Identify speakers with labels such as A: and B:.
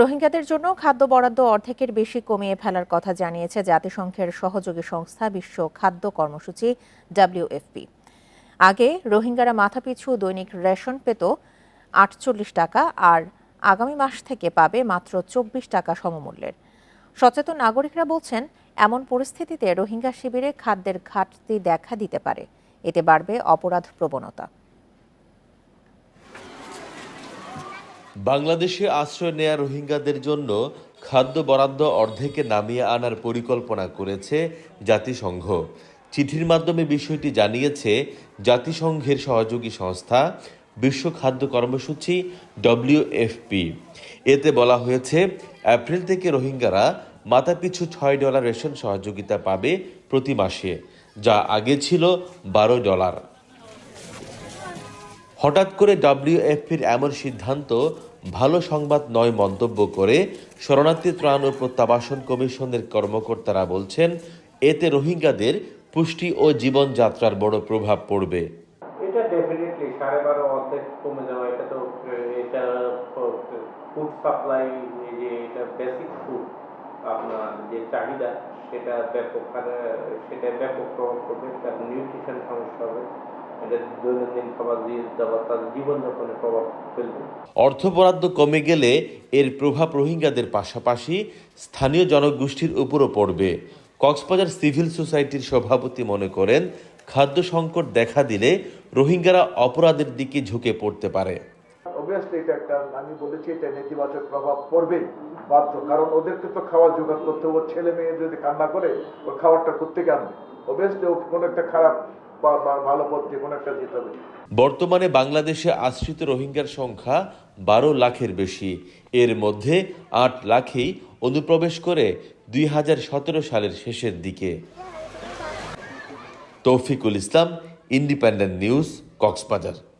A: রোহিঙ্গাদের জন্য খাদ্য বরাদ্দ অর্ধেকের বেশি কমিয়ে ফেলার কথা জানিয়েছে জাতিসংঘের সহযোগী সংস্থা বিশ্ব খাদ্য কর্মসূচি, ডাব্লিউএফপি। আগে রোহিঙ্গারা মাথাপিছু দৈনিক রেশন পেত আটচল্লিশ টাকা আর আগামী মাস থেকে পাবে মাত্র চব্বিশ টাকা সমমূল্যের। সচেতন নাগরিকরা বলছেন, এমন পরিস্থিতিতে রোহিঙ্গা শিবিরে খাদ্যের ঘাটতি দেখা দিতে পারে। এতে বাড়বে অপরাধ প্রবণতা।
B: বাংলাদেশে আশ্রয় নেয়া রোহিঙ্গাদের জন্য খাদ্য বরাদ্দ অর্ধেকে নামিয়ে আনার পরিকল্পনা করেছে জাতিসংঘ। চিঠির মাধ্যমে বিষয়টি জানিয়েছে, জাতিসংঘের সহযোগী সংস্থা, বিশ্ব খাদ্য কর্মসূচি ডব্লিউএফপি এতে বলা হয়েছে, এপ্রিল থেকে রোহিঙ্গারা মাথাপিছু ছয় ডলার রেশন সহযোগিতা পাবে প্রতি মাসে, যা আগে ছিল বারো ডলার। হঠাৎ করে ডাব্লিউএফপির এমন সিদ্ধান্ত, ভালো সংবাদ নয় মন্তব্য করে শরণার্থী ত্রাণ ও প্রত্যাবাসন কমিশনের কর্মকর্তারা বলছেন, এতে রোহিঙ্গাদের পুষ্টি ও জীবনযাত্রার বড় প্রভাব পড়বে।
C: এটা ডেফিনেটলি সাড়ে বারো অর্ধেক কমে যাওয়া, এটা তো, এটা ফুড সাপ্লাই যে এটা বেসিক ফুড আপনার যে চাহিদা, সেটা ব্যাপক হারে, সেটা ব্যাপক প্রভাব পড়বে, তার নিউট্রিশন সমস্যা হবে।
B: অর্থ বরাদ্দ কমে গেলে এর প্রভাব রোহিঙ্গাদের পাশাপাশি স্থানীয় জনগোষ্ঠীর উপরও পড়বে। কক্সবাজার সিভিল সোসাইটির সভাপতি মনে করেন খাদ্য সংকট দেখা দিলে রোহিঙ্গারা অপরাধের দিকে ঝুঁকে পড়তে পারে।
D: অবভিয়াসলি এটা একটা আমি বলেছি এটা নেতিবাচক প্রভাব পড়বেই বাধ্য। কারণ ওদেরকে তো খাবার জোগাড় করতে হবে ওর ছেলে মেয়ে যদি কান্না করে ওর খাবারটা করতে আনবে? অবভিয়াসলি কোনো একটা খারাপ
B: বর্তমানে বাংলাদেশে আশ্রিত রোহিঙ্গার সংখ্যা বারো লাখের বেশি। এর মধ্যে আট লাখই অনুপ্রবেশ করে দুই হাজার সতেরো সালের শেষের দিকে। Toufikul Islam, independent news, Cox's Bazar.